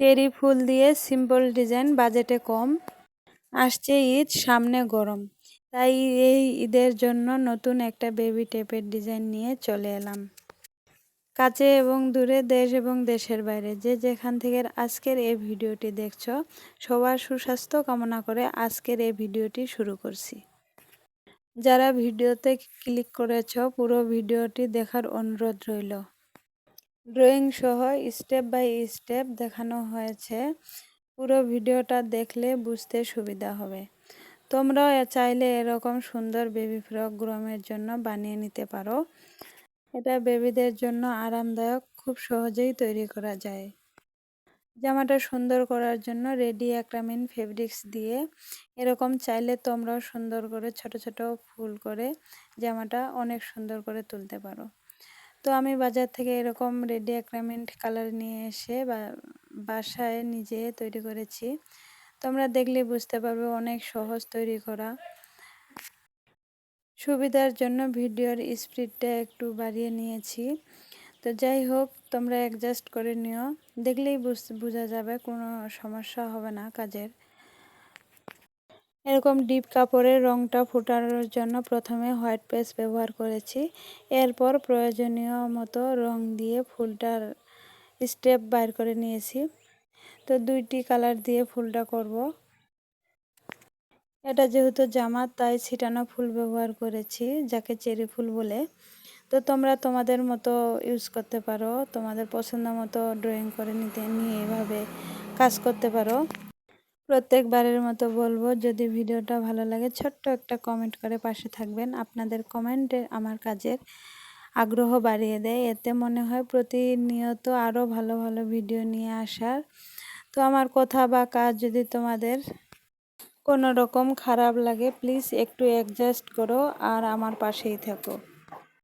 Cherry ফুল দিয়ে simple design, বাজেটে কম। আসছে ঈদ, সামনে গরম। তাই এই ঈদের জন্য নতুন একটা বেবি টেপের ডিজাইন নিয়ে চলে এলাম। কাছে এবং দূরে দেশ এবং দেশের বাইরে। যে যেখান থেকে আজকের এই ভিডিওটি দেখছ, সবার সুস্বাস্থ্য কামনা করে আজকের এই ভিডিওটি শুরু করছি। যারা ভিডিওতে ক্লিক করেছ, পুরো ভিডিওটি দেখার অনুরোধ রইল। ড্রয়িং সহ স্টেপ বাই স্টেপ দেখানো হয়েছে। পুরো ভিডিওটা দেখলে বুঝতে সুবিধা হবে। তোমরাও চাইলে এরকম সুন্দর বেবি ফ্রক গ্রোমের জন্য বানিয়ে নিতে পারো। এটা বেবিদের জন্য আরামদায়ক, খুব সহজেই তৈরি করা যায়। জামাটা সুন্দর করার জন্য রেডি অ্যাক্রামিন ফেব্রিক্স দিয়ে এরকম চাইলে তোমরাও সুন্দর করে ছোট ছোট ফুল করে জামাটা অনেক সুন্দর করে তুলতে পারো। তো আমি বাজার থেকে এরকম রেডি অ্যাক্রামেন্ট কালার নিয়ে এসে বা, বাসায় নিজে তৈরি করেছি। তোমরা দেখলে বুঝতে পারবে অনেক সহজ তৈরি করা। সুবিধার জন্য ভিডিওর স্পিডটা একটু বাড়িয়ে নিয়েছি। তো যাই হোক, তোমরা অ্যাডজাস্ট করে নিও। দেখলেই বোঝা যাবে কোনো সমস্যা হবে না কাজের। এরকম ডিপ কাপড়ের রংটা ফুটানোর জন্য প্রথমে হোয়াইট পেস্ট ব্যবহার করেছি। এরপর প্রয়োজনীয় মতো রং দিয়ে ফুলটার স্টেপ বাইর করে নিয়েছি। তো দুইটি কালার দিয়ে ফুলটা করব। এটা যেহেতু জামা, তাই ছিটানো ফুল ব্যবহার করেছি, যাকে চেরি ফুল বলে। তো তোমরা তোমাদের মতো ইউজ করতে পারো, তোমাদের পছন্দ মতো ড্রয়িং করে নিতে, নিয়ে এভাবে কাজ করতে পারো। প্রত্যেকবারের মতো বলব, যদি ভিডিওটা ভালো লাগে, ছোট্ট একটা কমেন্ট করে পাশে থাকবেন। আপনাদের কমেন্টে আমার কাজের আগ্রহ বাড়িয়ে দেয়। এতে মনে হয় প্রতিনিয়ত আরও ভালো ভালো ভিডিও নিয়ে আসার। তো আমার কথা বা কাজ যদি তোমাদের কোনো রকম খারাপ লাগে প্লিজ একটু অ্যাডজাস্ট করো আর আমার পাশেই থাকো।